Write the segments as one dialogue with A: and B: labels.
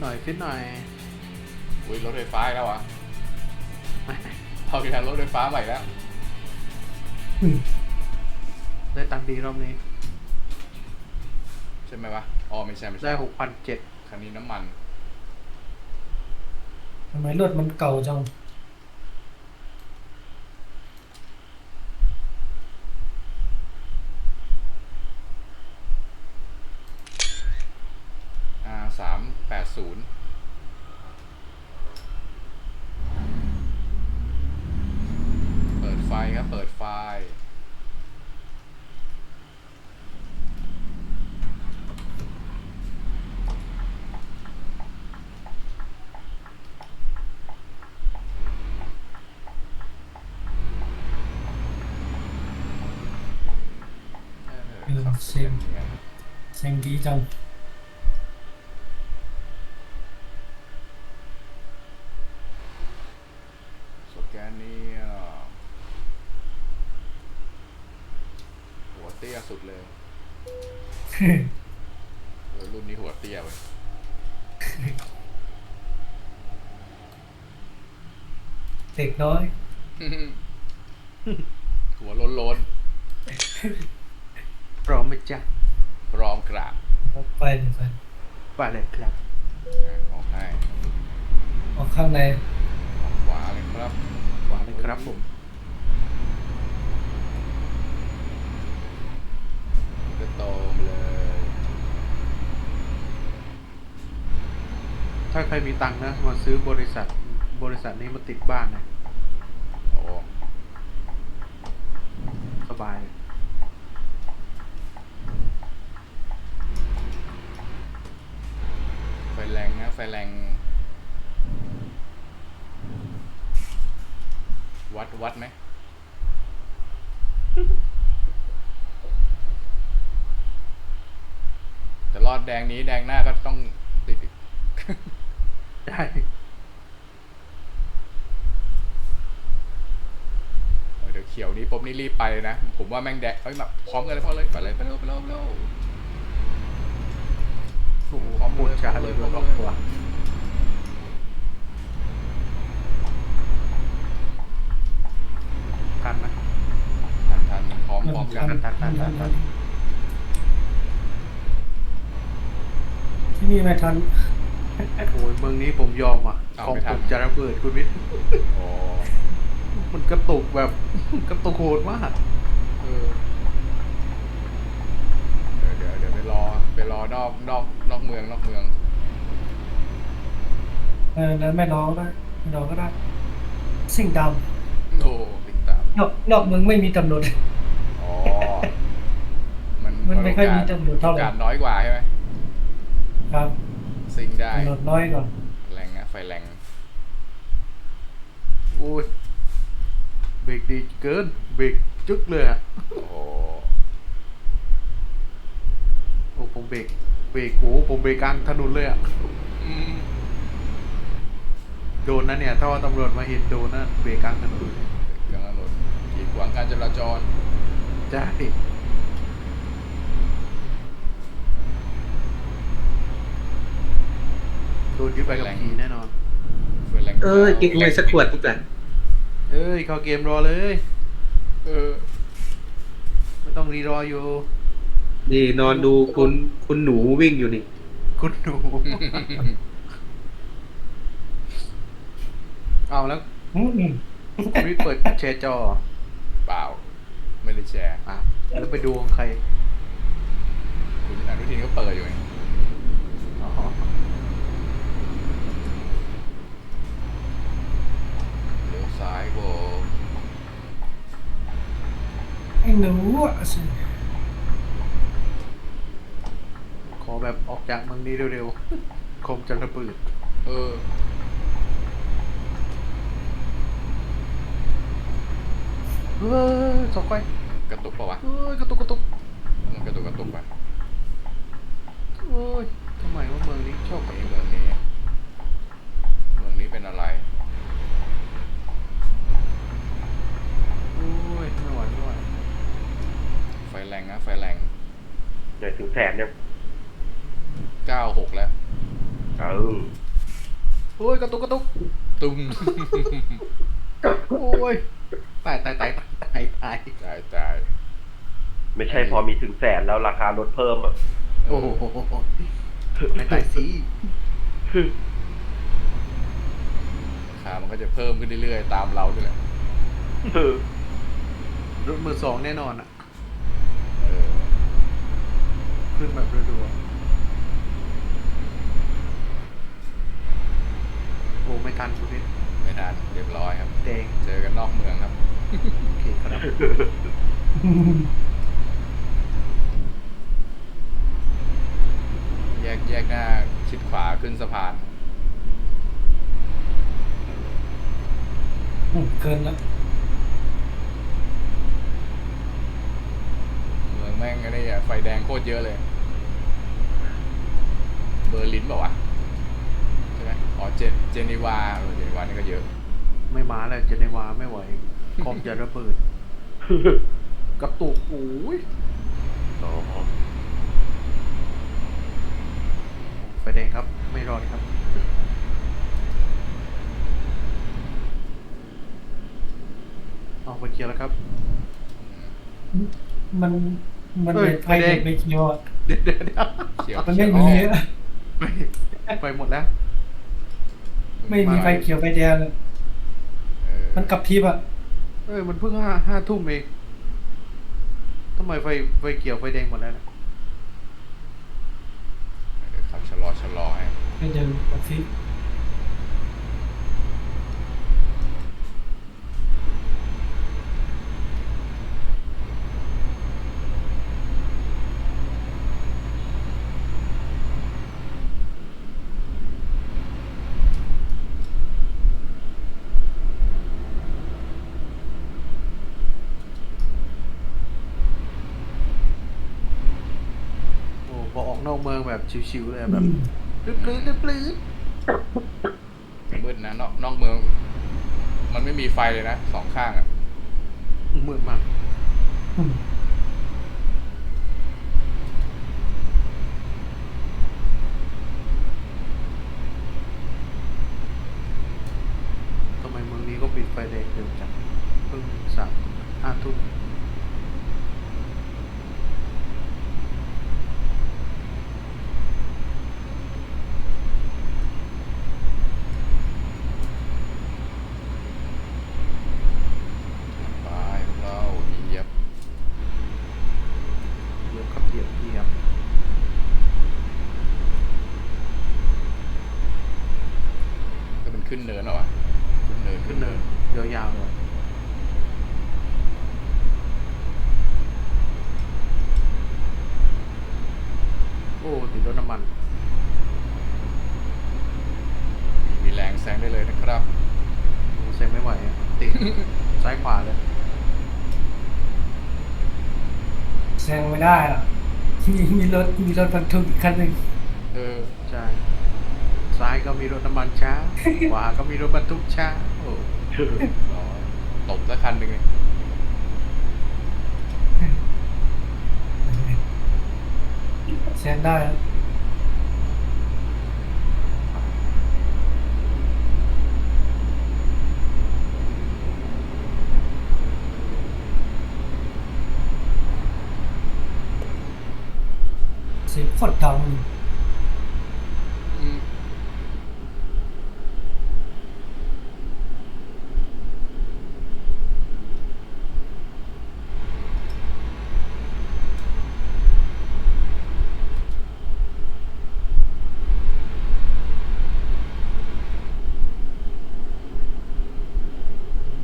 A: หน่อยฟิตหน่อย
B: อุ้ยรถไฟฟ้าอีกแล้วเหรอะเอาอีกแล้วรถไฟฟ้าใหม่แล้ว
A: ได้ตังค์ดีรอบนี้
B: ใช่ไหมวะอ๋อไม่ใช่ไม่ใช่
A: ได้หกพันเจ็ด
B: คันนี้น้ำมัน
C: ทำไมรถมันเก่าจัง
B: อ่าสามแปดศูนย์เปิดไฟครับ เปิดไฟ เออขับ เสียงเนี่ย
C: เสียงดีจัง
B: สแกนนี่หัวเตี้ยสุดเลยเออรุ่นนี้หัวเตี้ยเว้ย
C: เด็กน้อย
B: หัวโล้น
A: พร้อมไหมจ๊ะ
B: ๆพ ร้อมกราบ
C: เอาไปเลยไป
A: ไปเลยครับ
B: อะออกให้
C: ออกข้างใน
B: ออกขวาเลยครับ
A: ขวาเลยครับผม
B: จะโตมเลย
A: ถ้าใครมีตังค์นะมาซื้อบริษัท บริษัทนี้มาติดบ้านนะ
B: โอ้
A: สบายเลย
B: ไฟแรงนะไฟแรงวัดวัดไหม แต่รอดแดงนี้แดงหน้าก็ต้องติดอีก
A: ได้
B: เออเดี๋ยวเขียวนี้ปุ๊บนี่รีบไปเลยนะ ผมว่าแม่งแดงเอ้ยมาพร้อมกันเลยพอเลยไปเลยไปเร็วไปเร็วไปเร็ว
A: โอ้โหข้อมูลช้าเลยด้วยครอบครัวกันนะ
B: ทันทันพร้อมพร้อมกัน
A: ทันทันทันทัน
C: ที่ นี่ไม่ทัน
A: โอ้ยเมืองนี้ผมยอมอะของผมจะระเบิดคุณวิทย์
B: โอ้
A: มันกระตุกแบบ กระตุกโหดมาก
B: เออเดี๋ยวเดี๋ยวเดี๋ยวไปรอไปรอนอกนอกนอกเมืองนอกเมือง
C: เออนั้นไม่ร้องได้ไม่ร้องก็ได้ สิ่งด
B: โอ้ติดตามำ
C: นอกนอกเมืองไม่มีกำหนด
B: อ๋อมัน
C: มันไม่ค่อยมี
B: โกาส
C: จำนวนเท่าไหร่
B: โอกาสน้อยกว่าใช่ไหม
C: ครับ
B: ซิงได้
C: กำหนดน้อยกว่า
B: แรงอะไฟแรง
A: โอ้ยเบรกดีเกินเบรกจึ๊กเลยอะ
B: โอ้โห
A: โอ้ผมเบรกเบรกโอ้ผมเบรกกลางถนนเลยอะ
B: อืม
A: โดนนะเนี่ย ถ้าว่าตำรวจมาเห็นโดนนะเบรกกลางถนน
B: กำลังรถกีดขวางการจราจร
A: ใช่ ดนยึดใบขับขี่แน่นอน
B: ไฟแรง
D: เออกินเลยสักขวดดีกว่า
A: เอ้ยเข้าเกมรอเลย
B: เออ
A: ไม่ต้องรีรออยู่
D: นี่นอนดูคุณคุณหนูวิ่งอยู่นี่
A: คุณหนู เอาแล้ว
C: อืม
A: คุณวิทย์เปิดแชร์จอ
B: เปล่า ไม่ได้แชร์
A: อะแล้วไปดูของใคร
B: คุณอนุทินก็เปิดอยู่ไง
A: อ๋อ
B: เลี้ยว ซ้ายโบ
C: ไอ้หนูอะสิ
A: ขอแบบออกจากเมืองนี้เร็วๆ คมจะระเบิด
B: เออ
A: เฮ้ยสองไฟ
B: กระตุกปะวะ
A: เฮ้ยกระตุกกระตุก
B: มันกระตุกกระตุกไป
A: เฮ้ยทำไมว่าเมืองนี้ชอบกระ
B: นี่
A: ตุก
B: เมืองนี้ เมืองนี้เป็นอะไร
A: โอ้ยไม่ไหวไม่ไหว
B: ไฟแรงนะไฟแรง
D: เดี๋ยวถึงแสนเนี่ย
B: เก้าหกแล้ว
A: ก
E: เออ
A: โอ้ยกระตุกกระตุก
B: ตุ้ม
A: โอ้ยตายตายตายตายตาย
B: จ่ายจ่าย
E: ไม่ใช่พอมีถึงแสนแล้วราคาลดเพิ่มอะ
A: โอ้โหไม่ตายสิ
B: ราคามันก็จะเพิ่มขึ้นเรื่อยๆตามเราด้วยแหละ
E: เออ
A: รถมือสองแน่นอนอะ
B: เออ
A: ขึ้นแบบรัวๆโอ้ไม่ทันคุณนิด
B: ไม่ทันเรียบร้อยครับ
A: แดง
B: เจอกันนอกเมืองครับ
A: โอเคครับ
B: แยกแยกหน้าชิดขวาขึ้นสะพาน
C: อืมเกินแล้ว
B: เมืองแม่งไอ้นี่อะไฟแดงโคตรเยอะเลย เบอร์ลินเปล่าวะใช่ไหมอ๋อเจนเจนีวาเออเจนีวานี่ก็เยอะ
A: ไม่มาแล้วเจเนวาไม่ไหวคอมจะระเบิดกระตุกโอ้ย
E: อ๋อ
A: ไฟแดงครับ ไม่รอดครับออกไปเคลียร์แล้วครับ
C: มัน มัน
A: เอ้ย
C: เป็นไฟ
A: ไฟแด
C: เด็
A: ง
C: กไม่เคียวอะ
A: เดี๋ยวเดี๋ยวเดี๋ยว
B: เขียว
C: มัน
B: เขี
C: ไม่
B: ยว
C: มี
B: อ๋อ
C: อะ
A: ไม่ไปหมดแล้ว
C: ไม่มีไฟเขียวไฟแดงเลย
B: เออ
C: มันกลับทิพย์อะ
A: เอ้ยมันเพิ่งห้าห้าทุ่มเองทำไมไฟไฟเขียวไฟแดงหมดแล้วเนะ
B: เดี๋ยวขับชะลอชะลอให้
C: ไม่เดินกลับทิพย์
A: โอ้พอออกนอกเมืองแบบชิวๆเลยแบบปลื้ดปลื้ดปลื้ดปลื้ด
B: มืดนะนอกนอกเมือง มันไม่มีไฟเลยนะสองข้างอะ
A: มืดมาก
C: อืม
A: ทำไมเมืองนี้ก็ปิดไฟแดงเร็วจังเพิ่งสามห้าทุ่ม
B: ไปพวกเราเหยียบ
A: เดี๋ยวขับเหยียบเหยียบ
B: ก็เป็นขึ้นเนินเหรอวะขึ้นเนิน
A: ขึ้นเนินยาวๆเลยโอ้ติดรถน้ำมัน
B: มีแรงแซงได้เลยนะครับ
A: โอ้เซ็งไม่ไหวอะติด ซ้ายขวาเลย
C: แซ งไม่ได้อะมีมีรถมีรถบรรทุกอีกคันหนึ่ง
B: เออ
A: ใช่ซ้ายก็มีรถน้ำมันช้า ขวาก็มีรถบรรทุกช้าโอ้
B: ร้อยตบสักคันหนึ่งเลย
C: แซงได้อะเสียงโคตรดั งเลย
B: อืม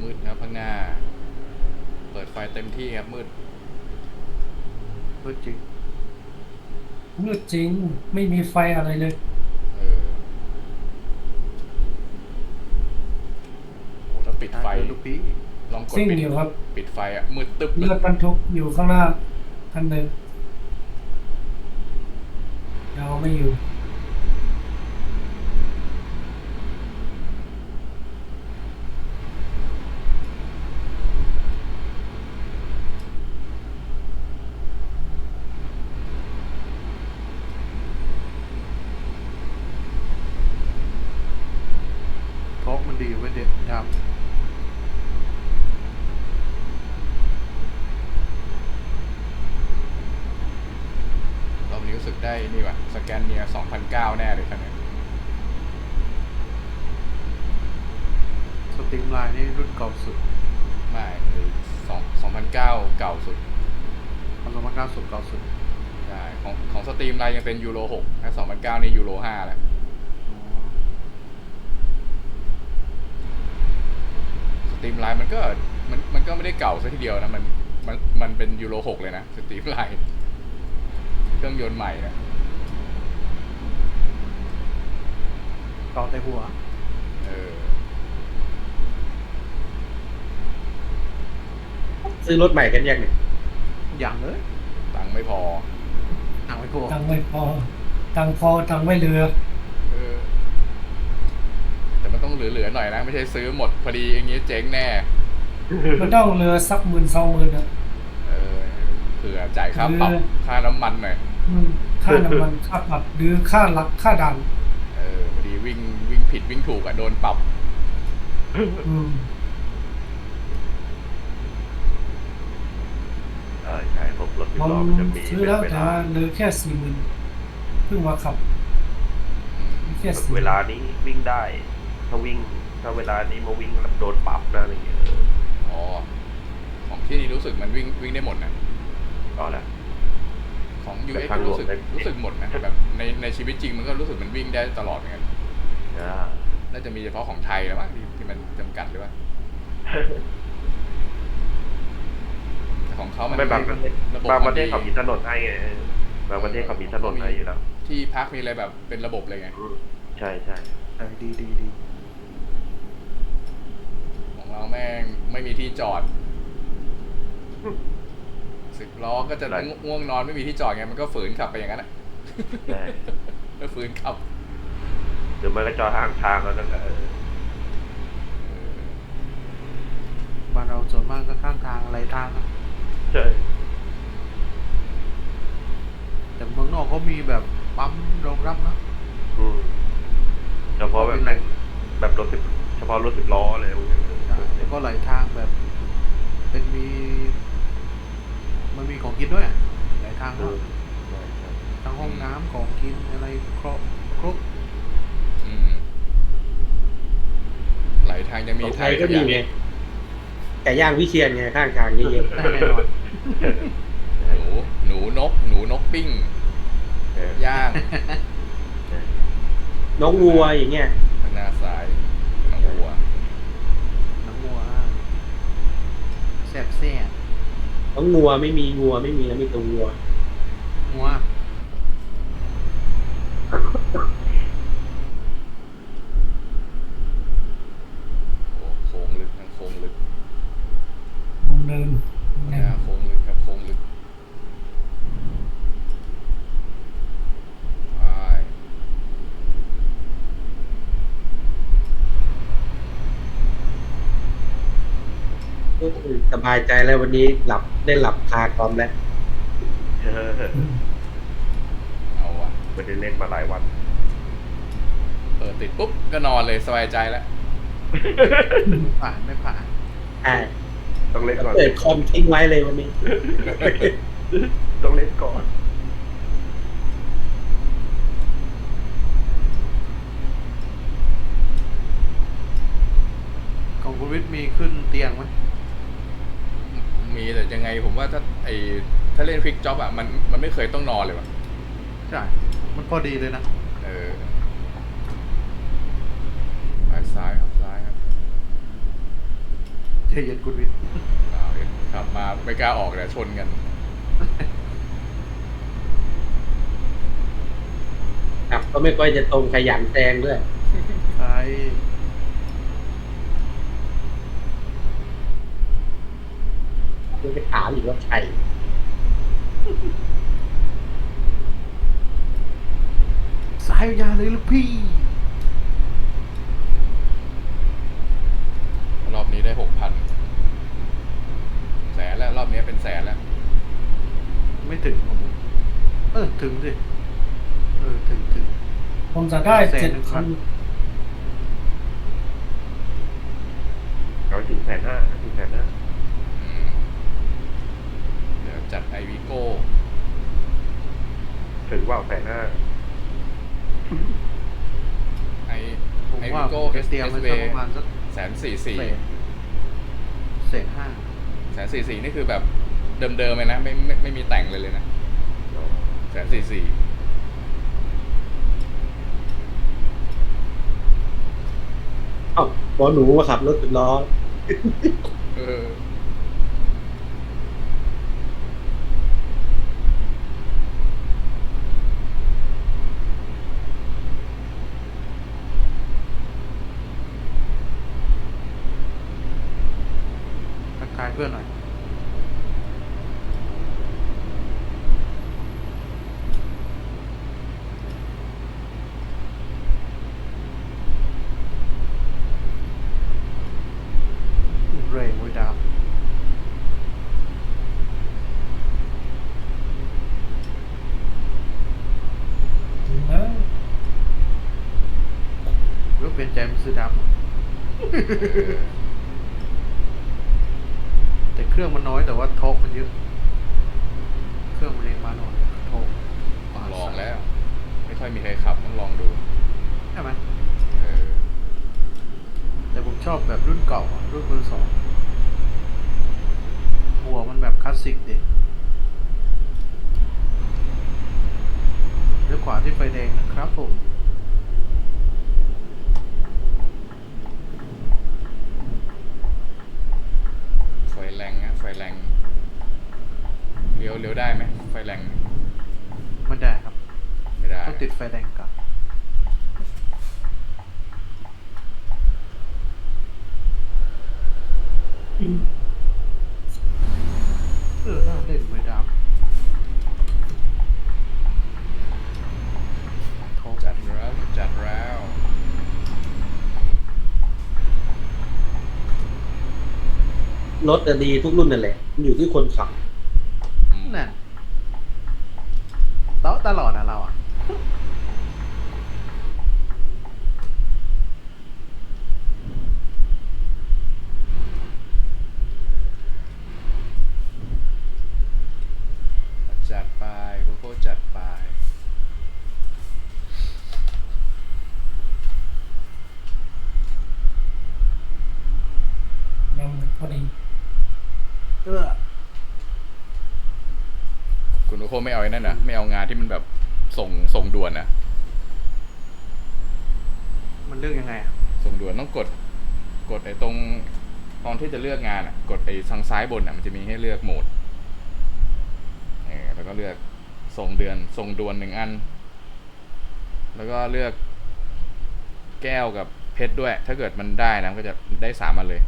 B: มืดนะข้างหน้า เปิดไฟเต็มที่ครับมืด
A: รถจริง
C: มืด จริง ไม่มีไฟอะไรเลย
B: เออโหถ้าปิดไฟ
A: เดินลูกพี่
B: ลองกด
C: ซิ่ง
B: ปิด
C: อยู่ครับ
B: ปิดไฟอะ มืดตึ๊บเล
C: เลือยดบรรทุกอยู่ข้างหน้าคันหนึ่งเราไม่อยู่
B: ม นี้รู้สึกได้นี่ว่ะสแกนเนีย2009แน่เลยคันนี้
A: สตรีมไลน์นี่รุ่นเก่าสุด
B: ไม่คือ2 2009เก่าสุด
A: พันสองพันเก้าสุดเก่าสุด
B: ใช่ของของสตรีมไลน์ยังเป็นยูโร6ถ้า2009นี่ยูโร5แล้ว
A: อ๋อ
B: สตรีมไลน์มันก็มันมันก็ไม่ได้เก่าซะทีเดียวนะ มันมันมันเป็นยูโร6เลยนะสตรีมไลน์เครื่องยนต์ใหม่นะ
A: เก่าแต่หัว
B: เออ
D: ซื้อรถใหม่กันยังเนี่ย
A: อย่างเลย
B: ตังค์ไม่พอ
A: หนังไม่พอ
C: ตังค์ไม่พอ ตังค์พอตังค์ไม่เหลือ
B: เออ แต่มันต้องเหลือๆหน่อยนะ ไม่ใช่ซื้อหมดพอดีอย่างงี้เจ๊งแน่
C: มันต้องเหลือสักหมื่นสองหมื่นอะ
B: เออ เผื่อจ่ายค่าปรับ
C: เออ
B: ค่าน้ำมันหน่อย
C: อืมค่าน้ำมันค่าปรับหรือค่าหลักค่าดัน
B: เออพอดี วิ่งวิ่งผิดวิ่งถูกอะโดนปรับ
C: อืม
E: เออใช่พวกรถสิบ
C: ผม
E: ล้อมันจะมี
C: ซื้อแล้ว
E: เว
C: แต่
E: ลา
C: ว่าเหลือแค่สี่หมื่นเพิ่งมาขับแค่สี่
E: เวลานี้วิ่งได้ ถ้าวิ่ง ถ้าเวลานี้มาวิ่งแล้วโดนปรับนะอะไรเงี้ยเออ
B: อ๋อ ของที่นี่รู้สึกมันวิ่งวิ่งได้หมดนะ
E: ก็แล้ว
B: ของ
E: แต่
B: UX
E: ทาง
B: ก็
E: หลวง
B: รู้สึก
E: ได้
B: รู้สึกหมดนะแบบในในชีวิตจริงมันก็รู้สึกมันวิ่งได้ตลอดเหมือนกัน
E: อ่า
B: น่าจะมีเฉพาะของไทยแล้วมั้งที่ที่มันจำกัดหรือว่าแต่ของเขามัน
E: ไม่บางประเทศ
B: ระบบ
E: บางประเทศ
B: น
E: เขา
B: ดี
E: มีถนนให้ไงเออบางประเทศเขามีถนนให้อยู่แล้ว
B: ที่พักมีอะไรแบบเป็นระบบเลยไง
E: อืมใช่ใช่
A: เออดีดีดี
B: ของเราแม่งไม่มีที่จอดสิบล้อก็จะง่วงนอนไม่มีที่จอดไงมันก็ฝืนขับไปอย่างนั้นอะ
E: ใช่
B: ก็ฝืนขับ
E: ห รือไม่ก็จอดทางทางแล้วนั่นแหละเออ
A: บ้านเราส่วนมากก็ข้างทางอะไรทางนะ
E: ใช่
A: แต่เมืองนอกเขามีแบบปั๊มรองรับนะ
E: อืมเฉพาะแบบแม่งแบบรถสิบเฉพาะรถสิบล้อเลยพวกเนี้ย
A: ใช่แล้วก็หลายทางแบบ เป็นมี มันมีของกินด้วยอะหลายทาง
E: เอ
A: นะ
E: อใช่ใช่
A: ทั้งห้องน้ำของกินอะไรครบครบ
B: อืมไหล ทางจะมี
D: ของ
B: ไท
D: ไท
B: ย
D: ยก็มีไงไก่ย่างวิเชียนไงข้างทางเยอะ
A: ได้แน่นอน
B: หนูหนูนก หนูนกปิ้ง
E: เออ
B: ย่าง
D: ๆน้องวัวอย่างเงี้ย
B: ทางหน้าซ้ายน้องวัว
A: น้ำงัวแซ่บแซ่บ
D: น้องงัวไม่มีงัวไม่มีแล้วมีตัววัว
A: งัว
B: โอ้โค้งลึกทั้งโค้งลึก
C: วงเดิน
B: หน้าโค้งลึกครับโค้งลึกใช่
D: สบายใจแล้ววันนี้หลับได้หลับคาคอมแล้ว
E: เออ
C: อืม
B: เอาว่ะ
E: ไม่ได้เล่นมาหลายวัน
B: เปิดติดปุ๊บก็นอนเลยสบายใจแล้ว
A: ผ่านไม่ผ่าน
D: อ่า
E: ต้องเล่นก่อน
D: เปิดคอมทิ้งไว้เลยวันนี้
E: ต้องเล่นก่อน
A: ของคุณวิทย์มีขึ้นเตียงไหม
B: มีแต่ยังไงผมว่าถ้าไอถ้าเล่นพลิกจ็อบอะมันมันไม่เคยต้องนอนเลยว่ะ
A: ใช่ มันพอดีเลยนะ
B: เออซ้ายซ้ายครับซ้ายครับ
A: ใจเย็นคุณวิทย์
B: เอาเห็นขับมาไม่กล้าออกเลยชนกัน
D: ครับก็ไม่ค่อยจะตรงขยันแซงด้วย
A: ใช่
D: จะไปถาม อีกว่าใคร
A: สายยาวเลยลูกพี่
B: รอบนี้ได้หกพันแสนแล้ว รอบนี้เป็นแสนแล้ว
A: ไม่ถึงของผมเออถึงสิเออถึงถึง
C: ผมจะได้
A: แสน
C: เจ็ด
A: หนึ่งครั
C: พั
A: บ
C: น
E: เราถึงแสนห้าถึงแสนห้า
B: อืมเดี๋ย วจัดไอวิโก้
E: เถึงว่าแสนห้า
B: ไอ
A: ผม
B: ไอ
A: ว่า
B: วิโก้
A: ผม
B: เอ
A: จะ
B: ส
A: เตรียม
B: เอส
A: ไว้
B: เว
A: สักประมาณสัก
B: แสนสี่สี่
A: เศษเศษห้า
B: แสนสี่สี่นี่คือแบบเดิมๆเลยนะไม่ไม่ไม่มีแต่งเลยเลยนะแสนสี่สี่
D: เอ้าหมอหนูมาขับรถติดล้อ
B: เออ
A: ทักทาย เพื่อนหน่อย เร่งไว้ดาว
C: ถึงแล้ว
A: หรือว่าเปลี่ยนใจมาซื้อดำแต่ เครื่องมันน้อยแต่ว่าโทกมันเยอะ เครื่องมันเองมาหน่อยโทก
B: ต้องลองแล้ว ไม่ค่อยมีใครขับต้องลองดู
A: ใช่ไหม
B: เออ
A: แต่ผมชอบแบบรุ่นเก่าอะรุ่นมือสองหัวมันแบบคลาสสิกดิเลี้ยวขวาที่ไฟแดงนะครับผม
B: ไฟแรงนะไฟ แรงเลี้ยวเลี้ยวได้ไหมไฟแรง
A: ไม่ได้ครับ
B: ไม่ได้
A: ต้องติดไฟแดงก่อนเออน่าเล่นไว้ดาวโทก
B: จัดแล้วจัดแล้ว
D: รถจะดีทุกรุ่นนั่นแหละมันอยู่ที่คนขับ
B: อืม
A: นั่นเตาะตลอดนะเราอะ
B: จัดไปโกโก้จัดไป
C: ยังพอดี
A: เออ
B: คุณโกโก้ไม่เอาไอ้นั่นนะไม่เอางานที่มันแบบส่งส่งด่วนนะ
A: มันเรื่องยังไงอะ
B: ส่งด่วนต้องกด กดไอ้ตรงตอนที่จะเลือกงานอะ กดไอ้ทางซ้ายบนอะมันจะมีให้เลือกโหมดเออแล้วก็เลือกส่งเดือนส่งด่วนหนึ่งอัน แล้วก็เลือกแก้วกับเพชรด้วย ถ้าเกิดมันได้นะมันก็จะได้สามอันเลย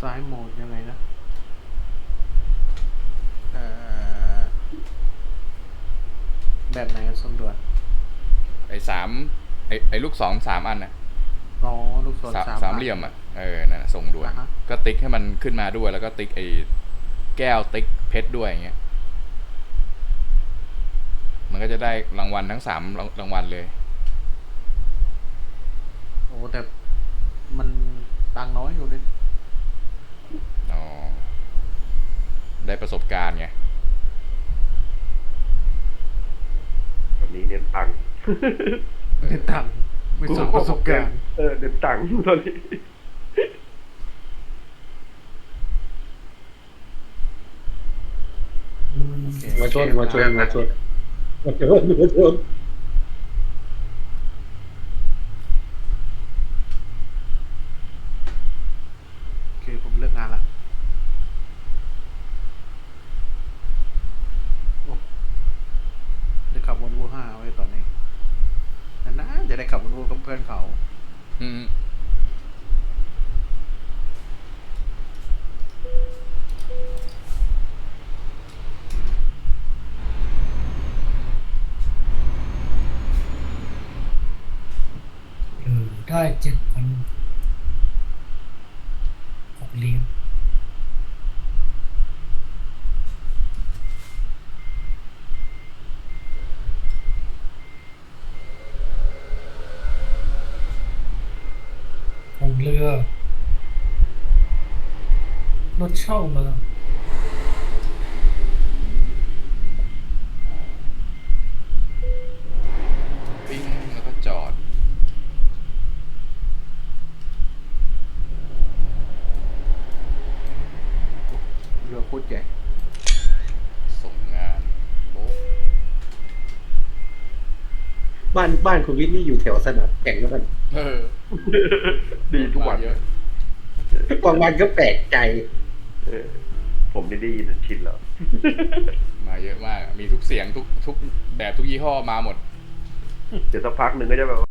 A: ซ้ายโหมดยังไงนะ เอ่อ แบบไหนอะสมด่วน
B: ไอ้สามไอ้ไอ้ลูกศรสามอันนะ
A: อ๋อลูกศร
B: สาม
A: สาม
B: สามเหลี่ยมอะเออนั่นน่ะส่งด่วน
A: อ่าฮะ
B: ก็ติ๊กให้มันขึ้นมาด้วย แล้วก็ติ๊กไอ้แก้วติ๊กเพชรด้วยอย่างเงี้ย มันก็จะได้รางวัลทั้งสามรางรางวัลเลย
A: โอ้แต่มันตังค์น้อยอยู่เลย
B: อ๋อ ได้ประสบการณ์ไง
E: แบบนี้เน้นตังค์
A: เน้นตังค์ไม่สนประสบการณ์
E: เออเน้นตังค์ตอนนี้
C: อืม
A: โอเค
D: มาชนมาชนมาชนมาชนมาชน
A: โอเคผมเลิกงานละโอ้ได้ขับวันวูห้าไว้ตอนนี้นานๆจะได้ขับวันวูกับ เพื่อนเขา
B: อืม
C: เช่ามา วิ่งแล้วก็จอด เรือโคตใหญ่ส่งงาน
D: บ้านบ้านคุณวิทย์นี่อยู่แถวสนามแข่งแล้วกัน
B: เออ
E: ดีทุกวัน
D: บางวันก็แปลกใจ
E: เออ ผมนี่ได้ยินชินแล้ว
B: มาเยอะมาก มีทุกเสียงทุกทุกแบบทุกยี่ห้อมาหมด
E: เดี๋ยวสักพักหนึ่งก็จะแบบ